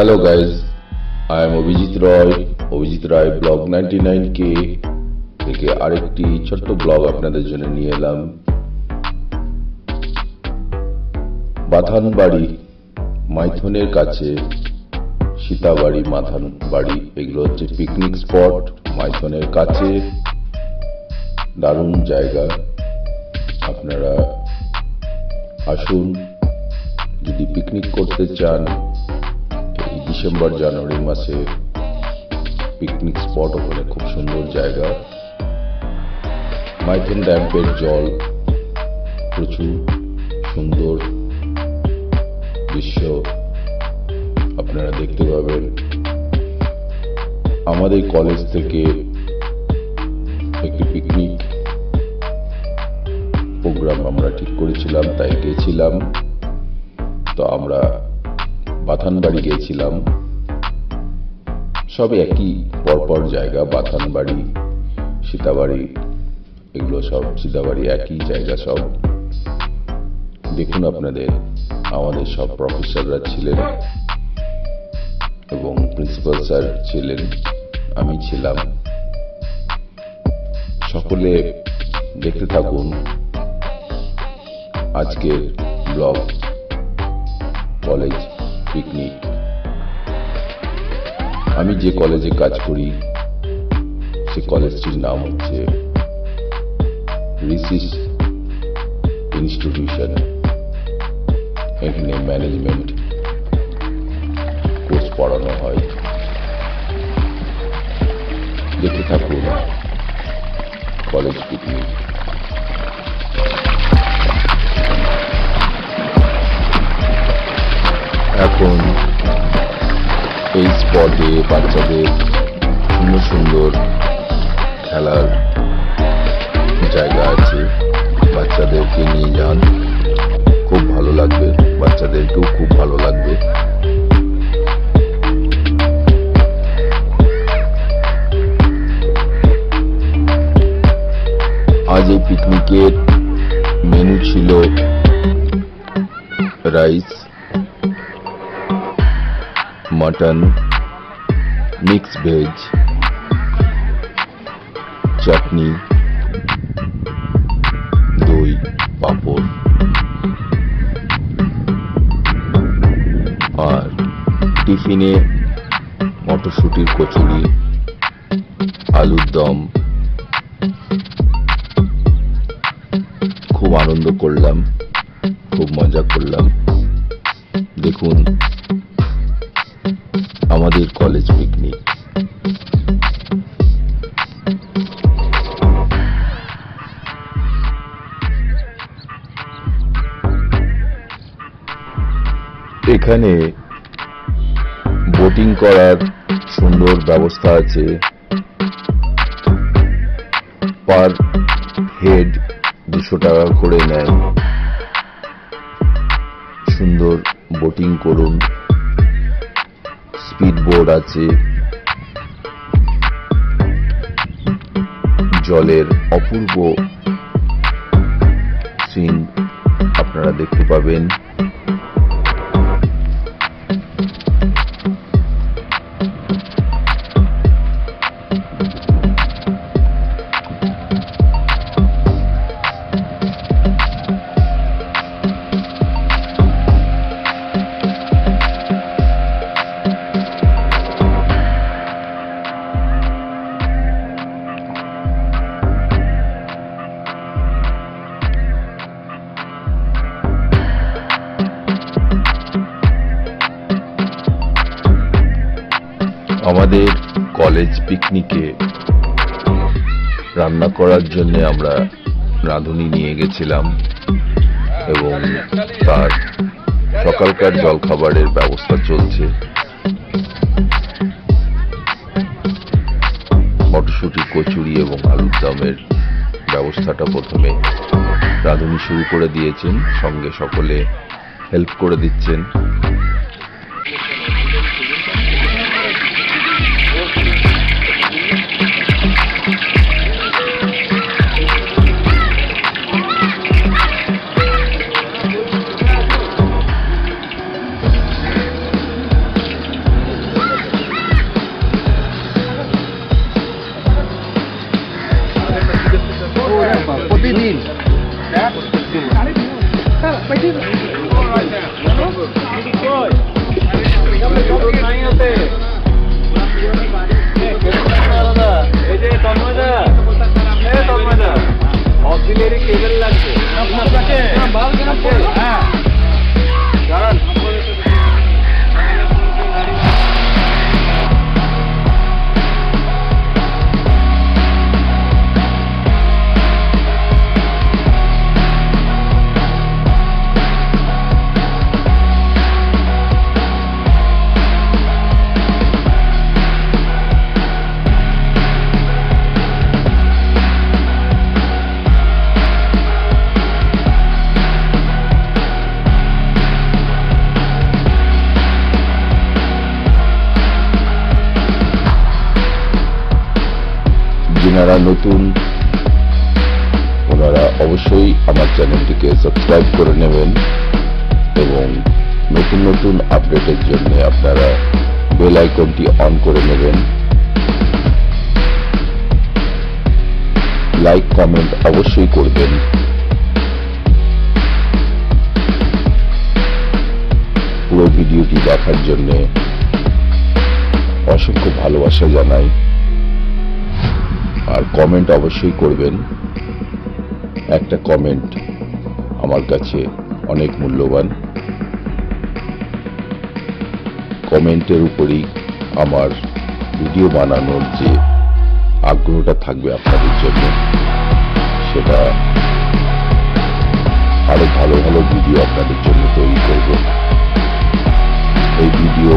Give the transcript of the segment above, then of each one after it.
Hello guys, I am Abhijit Roy Abhijit Roy blog ninety nine কে থেকে আরেকটি ছোট্ট blog আপনাদের জন্য নিয়ে এলাম। বাথান বাড়ি মাইথনের কাছে সীতাবাড়ি মাথান বাড়ি এগুলো হচ্ছে পিকনিক স্পট মাইথনের কাছে। দারুণ জায়গা। আপনারা আসুন যদি পিকনিক করতে চান ডিসেম্বর, জানুয়ারি মাসে পিকনিক স্পট ওখানে খুব সুন্দর জায়গা। মাইথন ড্যাম্পের জল প্রচুর সুন্দর দৃশ্য আপনারা দেখতে পাবেন। আমাদের কলেজ থেকে একটি পিকনিক প্রোগ্রাম আমরা ঠিক করেছিলাম, তাই গেছিলাম। তো আমরা বাথানবাড়ি গিয়েছিলাম সব একই পরপর জায়গা, বাথানবাড়ি, সীতাবাড়ি, এগুলো সব সীতাবাড়ি একই জায়গা সব। দেখুন আপনাদের, আমাদের সব প্রফেসররা ছিলেন এবং প্রিন্সিপাল স্যার ছিলেন, আমি ছিলাম। সকলে দেখতে থাকুন আজকের ব্লগ কলেজ। পিকনিক আমি যে কলেজে কাজ করি, সে কলেজটির নাম হচ্ছে রিসিস ইনস্টিটিউশন এখানে ম্যানেজমেন্ট কোর্স পড়ানো হয়। দেখতে থাকুন কলেজ পিকনিক এখন এই স্পটে বাচ্চাদের সুন্দর সুন্দর খেলার জায়গা আছে। বাচ্চাদেরকে নিয়ে যান। খুব ভালো লাগবে। বাচ্চাদেরকেও খুব ভালো লাগবে। আজ এই পিকনিকের মেনু ছিল rice mutton mix veg chutney দই, পাঁপড় আর টিফিনে মটরশুটির কচুরি, আলুর দম। খুব আনন্দ করলাম, খুব মজা করলাম। দেখুন এখানে বোটিং করার সুন্দর ব্যবস্থা আছে। পার হেড দুশো টাকা করে নেয় সুন্দর বোটিং করুন। স্পিড বোর্ড আছে। জলের অপূর্ব সিন আপনারা দেখতে পাবেন। করার জন্য আমরা রাঁধুনি নিয়ে গেছিলাম এবং তার সকালকার জলখাবারের ব্যবস্থা চলছে। মটরশুঁটি, কচুরি এবং আলুর দমের ব্যবস্থাটা প্রথমে রাঁধুনি শুরু করে দিয়েছেন। সঙ্গে সকলে হেল্প করে দিচ্ছেন। কেবল লাগছে আপনাকে যিনারা নতুন, ওনারা অবশ্যই আমার চ্যানেলটিকে সাবস্ক্রাইব করে নেবেন এবং নতুন নতুন আপডেটের জন্য আপনারা বেল আইকনটি অন করে নেবেন। লাইক, কমেন্ট অবশ্যই করবেন। পুরো ভিডিওটি দেখার জন্য অসংখ্য ভালোবাসা জানাই। আর কমেন্ট অবশ্যই করবেন। একটা কমেন্ট আমার কাছে অনেক মূল্যবান। কমেন্টের উপরই আমার ভিডিও বানানোর যে আগ্রহটা থাকবে আপনাদের জন্য, সেটা আরও ভালো ভালো ভিডিও আপনাদের জন্য তৈরি করব। এই ভিডিও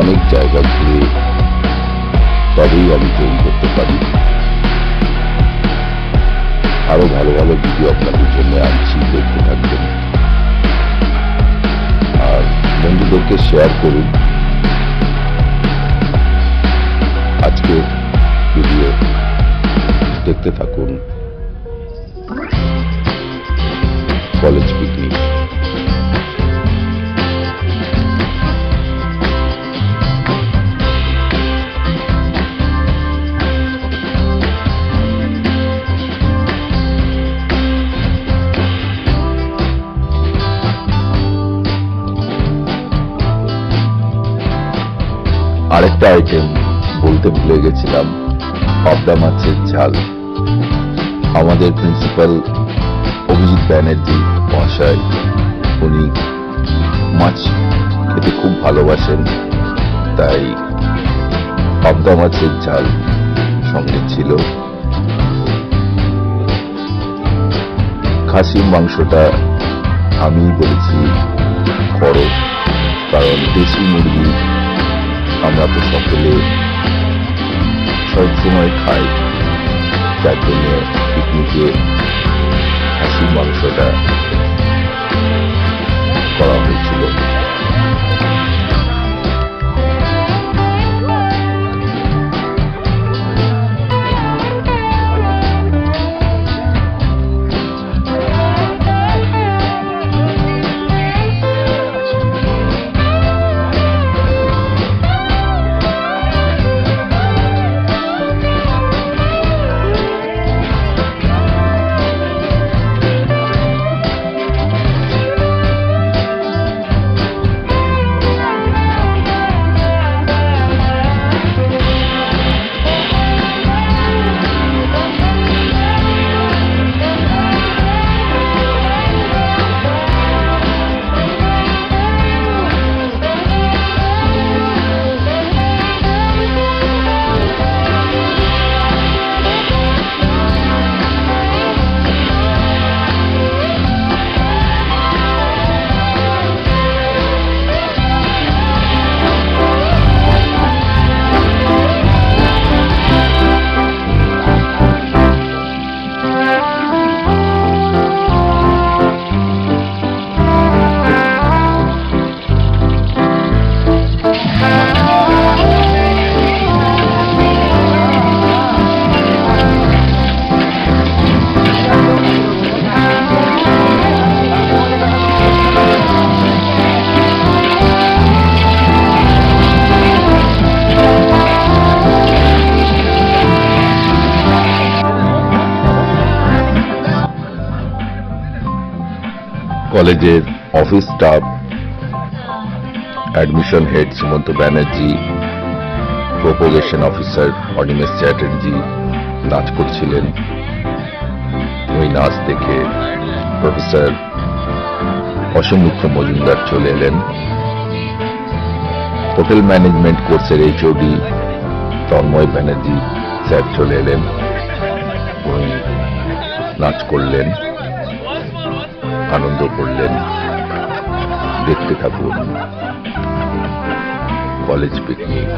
অনেক জায়গা ঘুরে তবেই আমি তৈরি করতে পারি। আরও ভালো ভালো ভিডিও আপনাদের জন্য আনছি, দেখতে থাকবেন। আর বন্ধুদেরকে শেয়ার করুন। আজকে ভিডিও দেখতে থাকুন। কলেজ আরেকটা আইটেম বলতে ভুলে গেছিলাম। পাবদা মাছের ঝাল। আমাদের প্রিন্সিপাল অভিজিৎ ব্যানার্জি মহাশয়, উনি মাছ খেতে খুব ভালোবাসেন, তাই পাবদা মাছের ঝাল সঙ্গে ছিল। খাসির মাংসটা আমি বলেছি করো কারণ দেশি মুরগি আমরা তো সকলে সবসময় খাই। যার জন্য পিকনিকে হাসি মাংসটা করা হয়েছিল। কলেজের office staff admission head Sumanta Banerjee propagation officer Animesh Chatterjee নাচ করছিলেন। ওই নাচ দেখে প্রফেসর অসীম মিত্র মজুমদার চলে এলেন। হোটেল ম্যানেজমেন্ট কোর্সের এইচওডি তন্ময় ব্যানার্জি স্যার চলে এলেন। উনি নাচ করলেন। আনন্দ করলেন। দেখতে থাকুন। College picnic.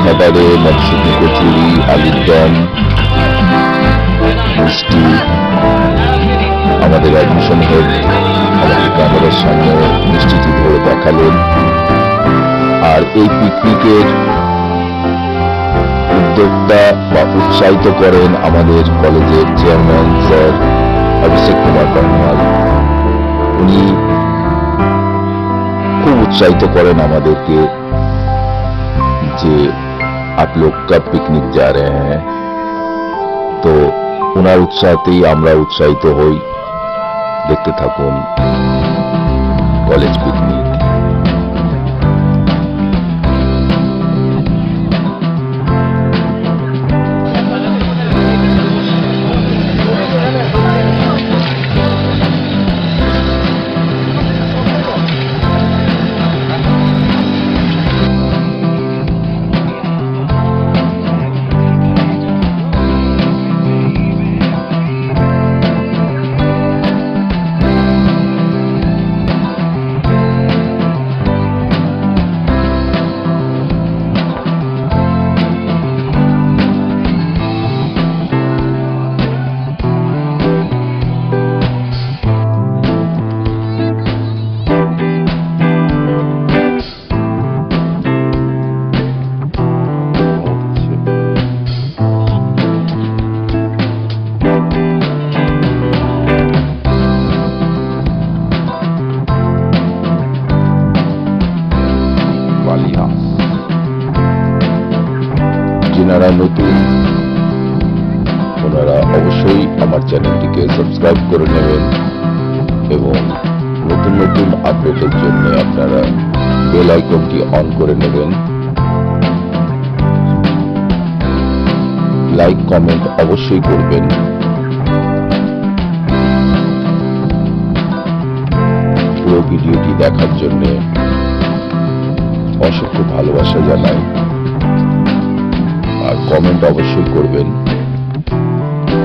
জলখাবারে মৎস্যদি কচুরি আলুর দম মিষ্টি। আমাদের অ্যাডমিশন হেড আমাদের ক্যামেরার সামনে মিষ্টিটি ধরে দেখালেন। আর এই পিকনিকের উদ্যোক্তা বা উৎসাহিত করেন আমাদের কলেজের চেয়ারম্যান স্যার অভিষেক কুমার কর্মওয়াল উনি খুব উৎসাহিত করেন আমাদেরকে যে आप लोग कब पिकनिक जा रहे हैं তো ওনার উৎসাহতেই আমরা উৎসাহিত হই দেখতে থাকুন যিনারা নতুন, ওনারা অবশ্যই আমার চ্যানেলটিকে সাবস্ক্রাইব করে নেবেন এবং নতুন নতুন আপডেটের জন্য আপনারা বেল আইকনটি অন করে নেবেন। লাইক, কমেন্ট অবশ্যই করবেন। পুরো ভিডিওটি দেখার জন্য অসংখ্য ভালোবাসা আর কমেন্ট অবশ্যই করবেন।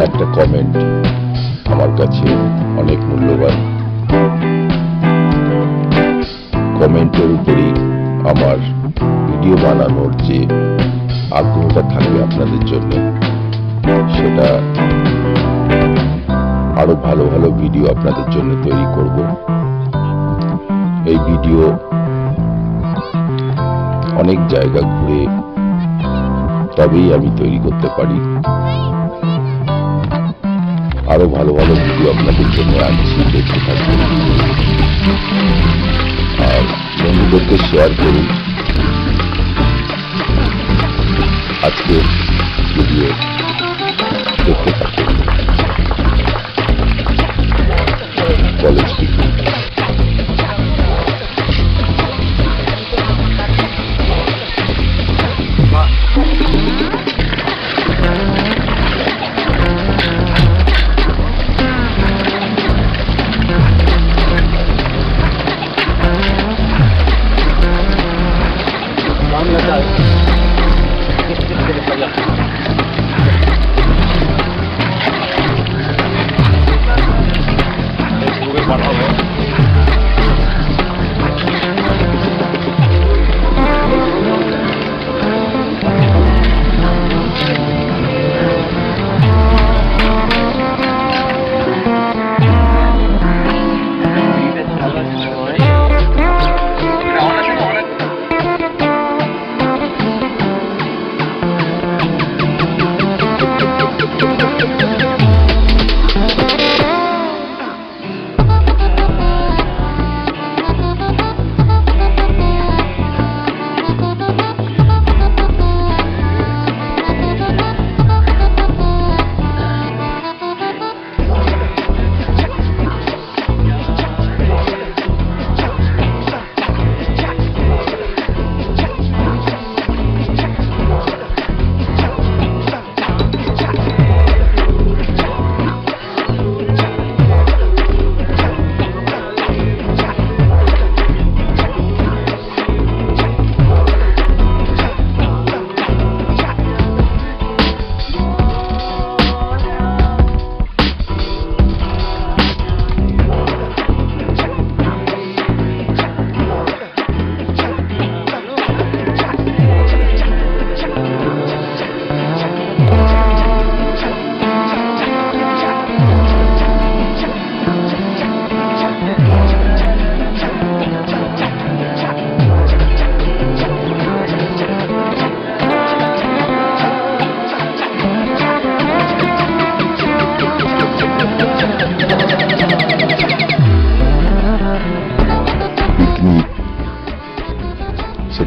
একটা কমেন্ট আমার কাছে অনেক মূল্যবান। কমেন্টের উপরই আমার ভিডিও বানানোর যে আগ্রহটা থাকবে আপনাদের জন্য, সেটা আরও ভালো ভালো ভিডিও আপনাদের জন্য তৈরি করব। এই ভিডিও অনেক জায়গা ঘুরে তবেই আমি তৈরি করতে পারি। আরও ভালো ভালো ভিডিও আপনাদের জন্য আনছি, দেখতে থাকুন। আর বন্ধুদেরকে শেয়ার করুন। আজকে ভিডিও দেখতে থাকুন।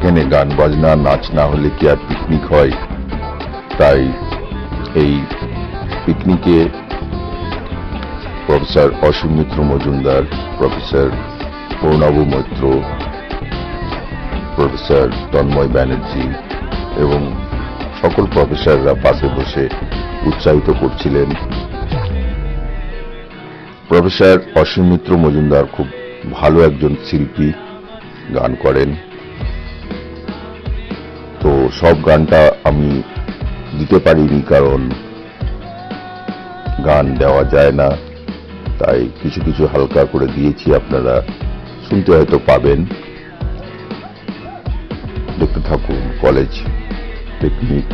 এখানে গান বাজনা, নাচ না হলে কি আর পিকনিক হয়? তাই এই পিকনিকে professor Asim Mitra Majumdar professor Pranab Maitra professor Tanmoy Banerjee এবং সকল প্রফেসররা পাশে বসে উৎসাহিত করছিলেন। প্রফেসর অসীম মিত্র মজুমদার খুব ভালো একজন শিল্পী, গান করেন। সব গানটা আমি দিতে পারিনি, কারণ গান দেওয়া যায় না। তাই কিছু কিছু হালকা করে দিয়েছি, আপনারা শুনতে হয়তো পাবেন। দেখতে থাকুন কলেজ পিকনিক।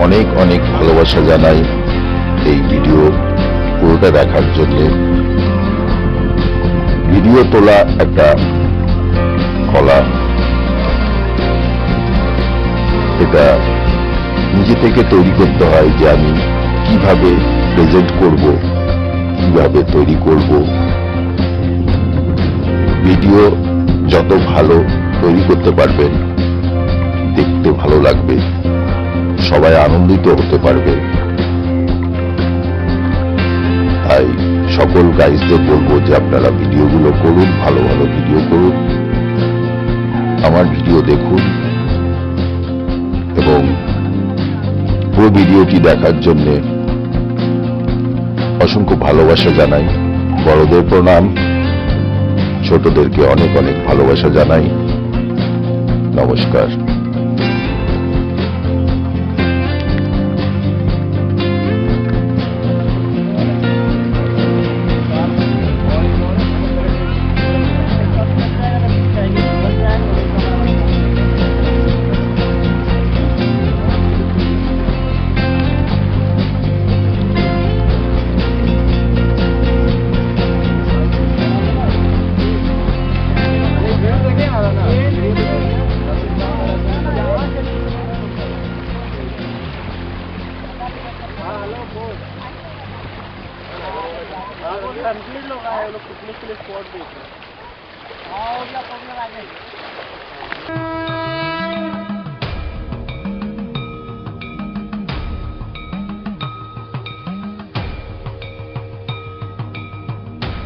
অনেক অনেক ভালোবাসা জানাই এই ভিডিও পুরোটা দেখার জন্য। ভিডিও তোলা একটা কলা। এটা নিজে থেকে তৈরি করতে হয় যে আমি কীভাবে প্রেজেন্ট করব, কীভাবে তৈরি করব। ভিডিও যত ভালো তৈরি করতে পারবেন, দেখতে ভালো লাগবে। সবাই আনন্দিত হতে পারবে। তাই সকল গাইজদের বলব যে আপনারা ভিডিওগুলো করুন, ভালো ভালো ভিডিও করুন। আমার ভিডিও দেখুন। এবং পুরো ভিডিওটি দেখার জন্য অসংখ্য ভালোবাসা জানাই। বড়দের প্রণাম। ছোটদেরকে অনেক অনেক ভালোবাসা জানাই। নমস্কার।